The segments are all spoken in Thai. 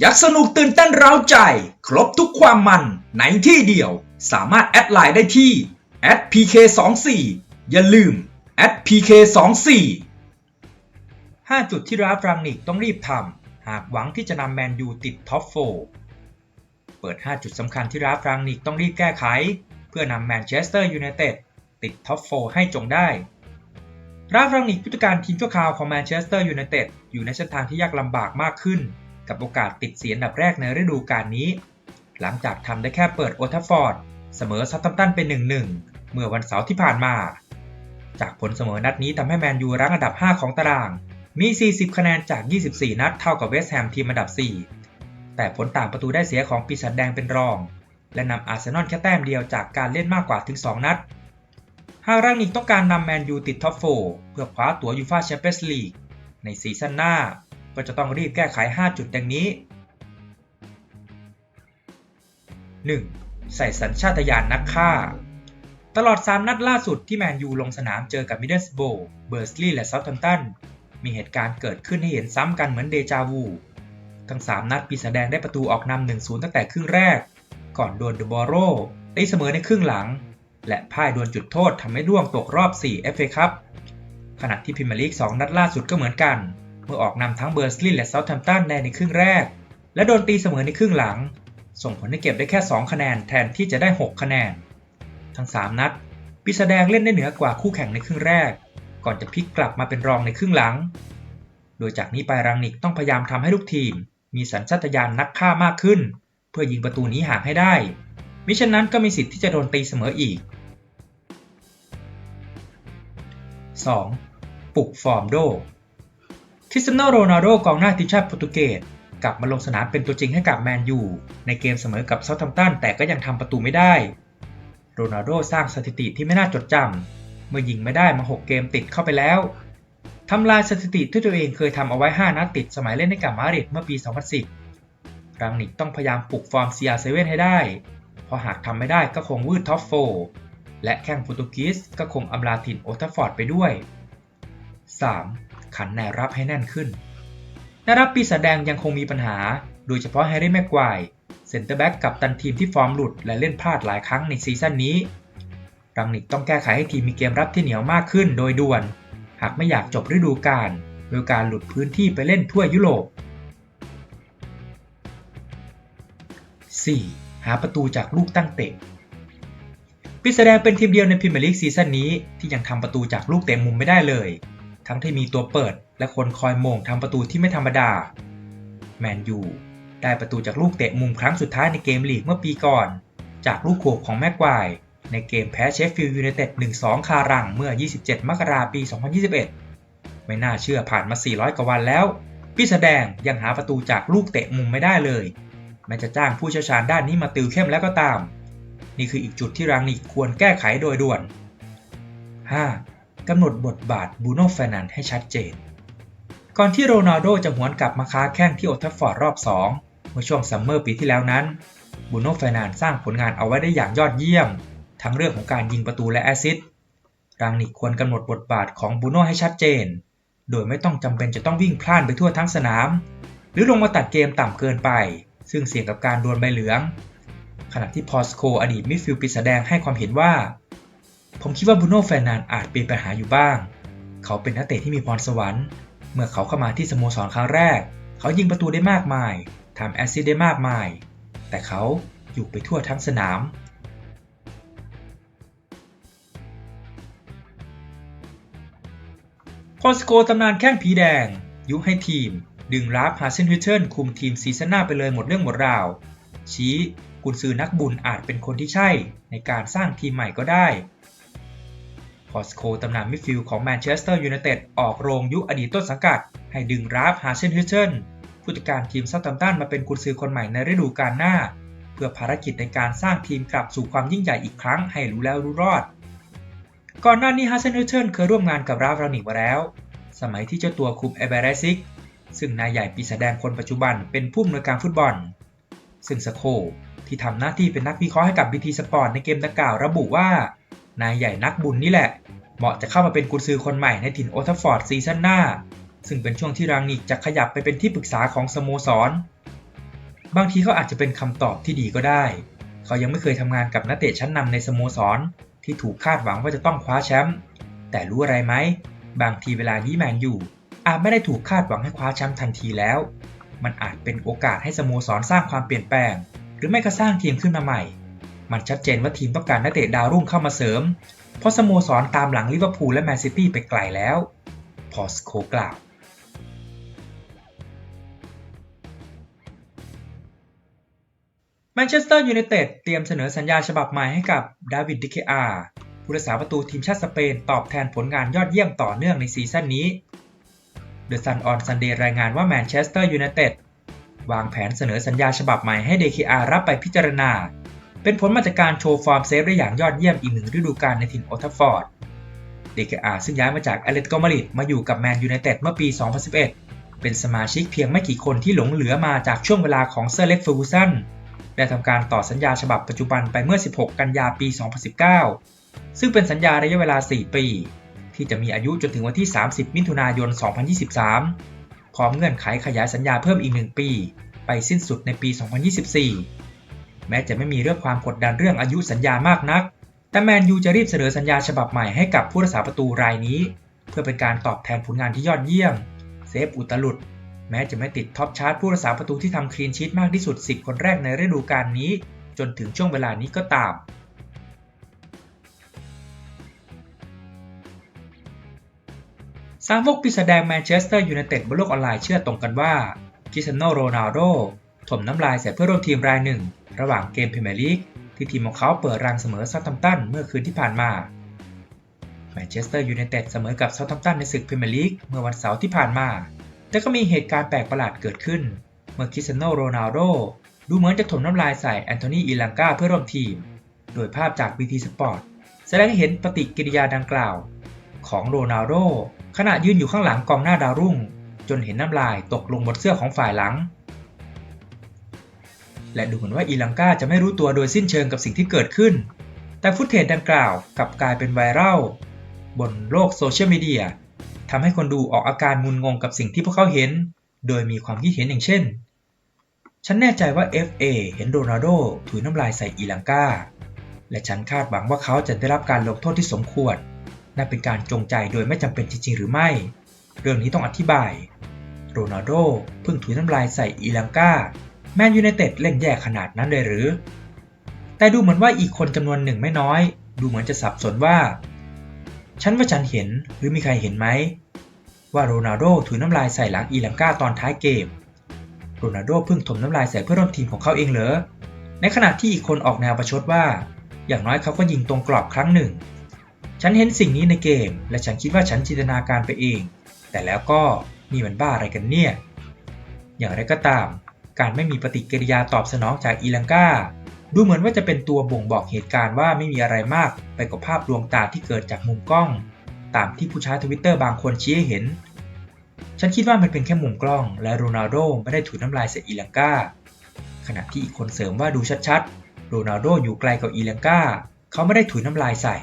อยากสนุกตื่นเต้นเร้าใจ ครบทุกความมันในที่เดียว สามารถแอดไลน์ได้ที่ @pk24 อย่าลืม @pk24 5 จุดที่ราฟรังนิกต้องรีบทำหากหวังที่จะนำแมนยูติดท็อป4เปิด 5 จุดสำคัญที่ราฟรังนิกต้องรีบแก้ไข เพื่อนำแมนเชสเตอร์ยูไนเต็ดติดท็อป4ให้จงได้ราฟรังนิกผู้จัดการทีมชั่วคราวของแมนเชสเตอร์ยูไนเต็ดอยู่ในเส้นทางที่ยากลำบากมากขึ้น กับโอกาสติดเสียอันดับแรกในฤดูกาลนี้ หลังจากทำได้แค่เปิดโอทัฟฟอร์ด เสมอซัตตัมตันเป็น1-1 เมื่อวันเสาร์ที่ผ่านมา จากผลเสมอนัดนี้ทำให้แมนยูรั้งอันดับ 5 ของตาราง มี 40 คะแนนจาก 24 นัดเท่ากับเวสต์แฮมทีมอันดับ 4 แต่ผลต่างประตูได้เสียของปีศาจแดงเป็นรอง และนำอาร์เซนอลแค่แต้มเดียวจากการเล่นมากกว่าถึง 2 นัดหากรังนิกต้องการนำแมนยูติดท็อป4เพื่อคว้าตั๋วยูฟ่าแชมเปี้ยนส์ลีกในซีซั่นหน้า ก็จะต้องรีบแก้ไข 5 จุดดังนี้ 1. ใส่สัญชาตญาณนักฆ่า ตลอด 3 นัดล่าสุดที่แมนยูลงสนามเจอกับมิดเดิลสโบว์เบอร์สลีย์และเซาท์แฮมป์ตัน มีเหตุการณ์เกิดขึ้นให้เห็นซ้ำกันเหมือนเดจาวู ทั้ง 3 นัดปีศาจแดงได้ประตูออกนำ1-0 ตั้งแต่ครึ่งแรก ก่อนโดนเดบอโรตีเสมอในครึ่งหลัง และพ่ายดวลจุดโทษทำให้ร่วงตกรอบ 4 FA คัพขณะที่พรีเมียร์ลีก 2 นัดล่าสุดก็เหมือนกัน เมื่อออกนำทั้งเบอร์สลีย์และเซาท์แฮมป์ตันในครึ่งแรก และโดนตีเสมอในครึ่งหลัง ส่งผลให้เก็บได้แค่ 2 คะแนนแทนที่จะได้ 6 คะแนน ทั้ง 3 นัดปีศาจแดงเล่นได้เหนือกว่าคู่แข่งในครึ่งแรก ก่อนจะพลิกกลับมาเป็นรองในครึ่งหลัง โดยจากนี้ไปรังนิกต้องพยายามทำให้ลูกทีม มีสัญชาตญาณนักฆ่ามากขึ้น เพื่อยิงประตูนี้ห่างให้ได้ มิฉะนั้นก็มีสิทธิ์ที่จะโดนตีเสมออีก 2. ปลุกฟอร์มโด คริสเตียโนโรนัลโดกองหน้าทีมชาติโปรตุเกสกลับมาลงสนามเป็นตัวจริงให้กับแมนยูในเกมเสมอกับเซาท์แฮมป์ตันแต่ก็ยังทำประตูไม่ได้ โรนัลโดสร้างสถิติที่ไม่น่าจดจำเมื่อยิงไม่ได้มา 6 เกมติดเข้าไปแล้วทำลายสถิติที่ตัวเองเคยทำเอาไว้ 5 นัดติดสมัยเล่นให้กับมาดริดเมื่อปี 2010 รังนิกต้องพยายามปลุกฟอร์ม CR7 ให้ได้ เพราะหากทำไม่ได้ก็คงวืดท็อป4และแข้งโปรตุเกสก็คงอำลาถิ่นโอทัฟฟอร์ดไปด้วย 3. ขันแนวรับให้แน่นขึ้นแนวรับปีศาจแดงยังคงมีปัญหา โดยเฉพาะแฮร์รี่แม็กควายเซนเตอร์แบ็กกับตันทีมที่ฟอร์มหลุดและเล่นพลาดหลายครั้งในซีซั่นนี้รังนิกต้องแก้ไขให้ทีมมีเกมรับที่เหนียวมากขึ้นโดยด่วน หากไม่อยากจบฤดูกาลโดยการหลุดพื้นที่ไปเล่นทั่วยุโรป 4. หาประตูจากลูกตั้งเตะปีศาจแดงเป็นทีมเดียวในพรีเมียร์ลีกซีซั่นนี้ที่ยังทำประตูจากลูกเตะมุมไม่ได้เลย ทั้งที่มีตัวเปิดและคนคอยโมงทำประตูที่ไม่ธรรมดา แมนยูได้ประตูจากลูกเตะมุมครั้งสุดท้ายในเกมลีกเมื่อปีก่อน จากลูกขวบของแม็กควายในเกมแพ้เชฟฟิลด์ยูไนเต็ด 1-2 คารังเมื่อ 27 มกราปี 2021 ไม่น่าเชื่อผ่านมา 400 กว่าวันแล้ว พี่แสดงยังหาประตูจากลูกเตะมุมไม่ได้เลย แม้จะจ้างผู้เชี่ยวชาญด้านนี้มาติวเข้มแล้วก็ตาม นี่คืออีกจุดที่รังนิกควรแก้ไขโดยด่วน 5. กำหนดบทบาทบูโน่เฟรนันให้ชัดเจน ก่อนที่โรนัลโดจะหวนกลับมาค้าแข้งที่โอทัฟฟอร์ดรอบ 2 เมื่อช่วงซัมเมอร์ปีที่แล้วนั้นบูโน่เฟรนันสร้างผลงานเอาไว้ได้อย่างยอดเยี่ยม ทั้งเรื่องของการยิงประตูและแอสซิสต์รังนิกควรกำหนดบทบาทของบูโน่ให้ชัดเจน โดยไม่ต้องจำเป็นจะต้องวิ่งพล่านไปทั่วทั้งสนาม หรือลงมาตัดเกมต่ำเกินไป ซึ่งเสี่ยงกับการโดนใบเหลือง ขณะที่พอสโคอดีตมิดฟิลด์ปีศาจแดงให้ความเห็นว่า ผมคิดว่าบูโน่เฟรนันอาจเป็นปัญหาอยู่บ้าง เขาเป็นนักเตะที่มีพรสวรรค์ เมื่อเขาเข้ามาที่สโมสรครั้งแรก เขายิงประตูได้มากมายทำแอสซิสต์ได้มากมาย แต่เขาอยู่ไปทั่วทั้งสนาม พอสโกตำนานแข้งผีแดง ยุให้ทีม ดึงราฟฮาเซนฮิเทิลคุมทีมซีซั่นหน้าไปเลยหมดเรื่องหมดราว ชี้กุนซือนักบุญอาจเป็นคนที่ใช่ในการสร้างทีมใหม่ก็ได้ พอสโคตำนานมิดฟิลด์ของแมนเชสเตอร์ยูไนเต็ดออกโรงยุอดีตต้นสังกัด ให้ดึงราฟฮาเซนฮิเทิลผู้จัดการทีมเซาท์แฮมตันมาเป็นกุนซือคนใหม่ในฤดูกาลหน้า เพื่อภารกิจในการสร้างทีมกลับสู่ความยิ่งใหญ่อีกครั้งให้รู้แล้วรู้รอด ก่อนหน้านี้ฮาเซนฮิเทิลเคยร่วมงานกับราฟรานิกมาแล้ว สมัยที่เจ้าตัวคุมเอเบเรซิกซึ่งนายใหญ่ปีศาจแดงคนปัจจุบันเป็นผู้อำนวยการฟุตบอล ซึ่งสโคที่ทำหน้าที่เป็นนักวิเคราะห์ให้กับ BT Sport ในเกมดังกล่าวระบุว่านายใหญ่นักบุญนี่แหละ เหมาะจะเข้ามาเป็นกุญซือคนใหม่ในถิ่นโอทัฟฟอร์ดซีซั่นหน้า ซึ่งเป็นช่วงที่รังนิกจะขยับไปเป็นที่ปรึกษาของสโมสร บางทีเขาอาจจะเป็นคำตอบที่ดีก็ได้ เขายังไม่เคยทำงานกับนักเตะชั้นนำในสโมสร ที่ถูกคาดหวังว่าจะต้องคว้าแชมป์ แต่รู้อะไรไหม บางทีเวลานี้แมนอยู่ อาจไม่ได้ถูกคาดหวังให้คว้าแชมป์ทันทีแล้ว มันอาจเป็นโอกาสให้สโมสรสร้างความเปลี่ยนแปลง หรือไม่ก็สร้างทีมขึ้นมาใหม่ มันชัดเจนว่าทีมต้องการนักเตะดาวรุ่งเข้ามาเสริม เพราะสโมสรตามหลังลิเวอร์พูลและแมนซิตี้ไปไกลแล้ว พอสโคกล่าวแมนเชสเตอร์ยูไนเต็ดเตรียมเสนอสัญญาฉบับใหม่ให้กับดาวิดดิเคอาผู้รักษาประตูทีมชาติสเปนตอบแทนผลงานยอดเยี่ยมต่อเนื่องในซีซั่นนี้ The Sun on Sunday รายงานว่าแมนเชสเตอร์ยูไนเต็ดวางแผนเสนอสัญญาฉบับใหม่ให้ DKR รับไปพิจารณา เป็นผลมาจากการโชว์ฟอร์มเซฟได้อย่างยอดเยี่ยมอีกหนึ่งฤดูกาลในถิ่นโอทัฟฟอร์ด DKR ซึ่งย้ายมาจากอเลติโกมาดริดมาอยู่กับแมนยูไนเต็ดเมื่อปี 2011 เป็นสมาชิกเพียงไม่กี่คนที่หลงเหลือมาจากช่วงเวลาของเซอร์เล็กเฟอร์กูสันได้ทำการต่อสัญญาฉบับปัจจุบันไปเมื่อ 16 กันยาปี 2019 ซึ่งเป็นสัญญาระยะเวลา 4 ปี ที่จะมีอายุจนถึงวันที่ 30 มิถุนายน 2023 พร้อมเงื่อนไขขยายสัญญาเพิ่มอีก 1 ปี ไปสิ้นสุดในปี 2024 แม้จะไม่มีเรื่องความกดดันเรื่องอายุสัญญามากนัก แต่แมนยูจะรีบเสนอสัญญาฉบับใหม่ให้กับผู้รักษาประตูรายนี้ เพื่อเป็นการตอบแทนผลงานที่ยอดเยี่ยม เซฟอุตลุด แม้จะไม่ติดท็อปชาร์ตผู้รักษาประตูที่ทำคลีนชีตมากที่สุด 10 คนแรกในฤดูกาลนี้ จนถึงช่วงเวลานี้ก็ตามสามวกปีศาจแดงแมนเชสเตอร์ยูไนเต็ดบนโลกออนไลน์เชื่อตรงกันว่าคริสเตียโนโรนัลโด ถมน้ำลายใส่เพื่อร่วมทีมรายหนึ่ง ระหว่างเกมพรีเมียร์ลีกที่ทีมของเขาเปิดรังเสมอเซาท์แฮมตันเมื่อคืนที่ผ่านมาแมนเชสเตอร์ยูไนเต็ดเสมอกับเซาท์แฮมตันในศึกพรีเมียร์ลีกเมื่อวันเสาร์ที่ผ่านมา แต่ก็มีเหตุการณ์แปลกประหลาดเกิดขึ้น เมื่อคริสเตียโนโรนัลโดดูเหมือนจะถมน้ำลายใส่แอนโทนีอีลังกาเพื่อร่วมทีม โดยภาพจาก BT Sport แสดงให้เห็นปฏิกิริยาดังกล่าว ของโรนัลโดขณะยืนอยู่ข้างหลังกองหน้าดาวรุ่ง จนเห็นน้ำลายตกลงบนเสื้อของฝ่ายหลัง และดูเหมือนว่าอีลังกาจะไม่รู้ตัวโดยสิ้นเชิงกับสิ่งที่เกิดขึ้น แต่ฟุตเทจดังกล่าวกลับกลายเป็นไวรัลบนโลกโซเชียลมีเดียทำให้คนดูออกอาการงุนงงกับสิ่งที่พวกเขาเห็น โดยมีความคิดเห็นอย่างเช่น ฉันแน่ใจว่า FA เห็นโรนัลโดถุยน้ำลายใส่อีลังกา และฉันคาดหวังว่าเขาจะได้รับการลงโทษที่สมควร นั่นเป็นการจงใจโดยไม่จำเป็นจริงๆหรือไม่ เรื่องนี้ต้องอธิบาย โรนัลโดเพิ่งถุยน้ำลายใส่อีลังกา แมนยูไนเต็ดเล่นแย่ขนาดนั้นเลยหรือ แต่ดูเหมือนว่าอีกคนจำนวนหนึ่งไม่น้อย ดูเหมือนจะสับสนว่า ฉันว่าฉันเห็นหรือมีใครเห็นไหม ว่าโรนัลโดถุยน้ำลายใส่หลังอีลังกาตอนท้ายเกม โรนัลโดเพิ่งถมน้ำลายใส่เพื่อนร่วมทีมของเขาเองเหรอ ในขณะที่อีกคนออกแนวประชดว่า อย่างน้อยเขาก็ยิงตรงกรอบครั้งหนึ่ง ฉันเห็นสิ่งนี้ในเกม และฉันคิดว่าฉันจินตนาการไปเอง แต่แล้วก็นี่มันบ้าอะไรกันเนี่ย อย่างไรก็ตาม การไม่มีปฏิกิริยาตอบสนองจากอีลังกาดูเหมือนว่าจะเป็นตัวบ่งบอกเหตุการณ์ว่าไม่มีอะไรมากไปกว่าภาพลวงตาที่เกิดจากมุมกล้อง ตามที่ผู้ใช้ทวิตเตอร์บางคนชี้ให้เห็น ฉันคิดว่ามันเป็นแค่มุมกล้อง และโรนัลโดไม่ได้ถูน้ำลายใส่อีลังกาขณะที่อีกคนเสริมว่าดูชัดๆ โรนัลโดอยู่ไกลกว่าอีลังกาเขาไม่ได้ถุยน้ำลายใส่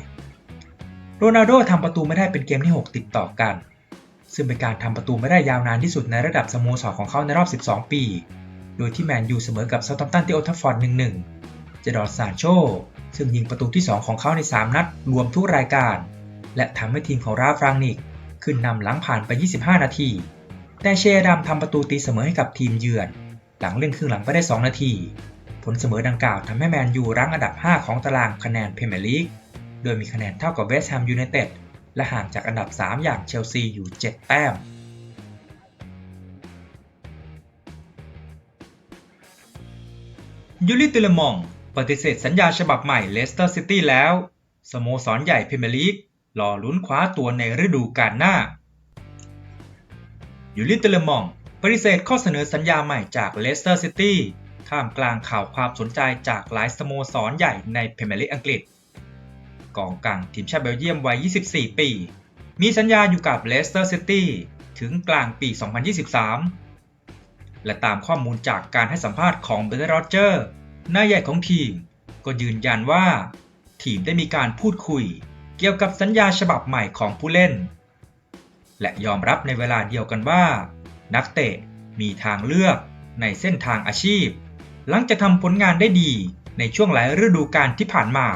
โรนัลโดทำประตูไม่ได้เป็นเกมที่ 6 ติดต่อกัน ซึ่งเป็นการทำประตูไม่ได้ยาวนานที่สุดในระดับสโมสรของเขาในรอบ 12 ปี โดยที่แมนยูเสมอกับเซาท์แฮมตันที่โอทัฟฟอร์ด1-1 เจดอร์ซานโช ซึ่งยิงประตูที่ 2 ของเขาใน 3 นัดรวมทุกรายการ และทำให้ทีมของราฟรังนิก ขึ้นนำหลังผ่านไป 25 นาที แต่เชดัมทำประตูตีเสมอให้กับทีมเยือน หลังเล่นครึ่งหลังไปได้ 2 นาที ผลเสมอดังกล่าวทำให้แมนยูรั้งอันดับ 5 ของตารางคะแนนพรีเมียร์ลีก โดยมีคะแนนเท่ากับเวสต์แฮมยูไนเต็ดและห่างจากอันดับ 3 อย่างเชลซีอยู่ 7 แต้ม ยูริติเลมอง ปฏิเสธสัญญาฉบับใหม่เลสเตอร์ซิตี้แล้ว สโมสรใหญ่พรีเมียร์ลีกรอลุ้นคว้าตัวในฤดูกาลหน้า ยูริติเลมอง ปฏิเสธข้อเสนอสัญญาใหม่จากเลสเตอร์ซิตี้ท่ามกลางข่าวความสนใจจากหลายสโมสรใหญ่ในพรีเมียร์ลีกอังกฤษ กองกลางทีมชาติเบลเยียมวัย 24 ปี มีสัญญาอยู่กับเลสเตอร์ซิตี้ถึงกลางปี 2023 และตามข้อมูลจากการให้สัมภาษณ์ของเบรโรเจอร์นายใหญ่ของทีม ก็ยืนยันว่า ทีมได้มีการพูดคุย เกี่ยวกับสัญญาฉบับใหม่ของผู้เล่น และยอมรับในเวลาเดียวกันว่า นักเตะมีทางเลือกในเส้นทางอาชีพ หลังจากทำผลงานได้ดีในช่วงหลายฤดูกาลที่ผ่านมา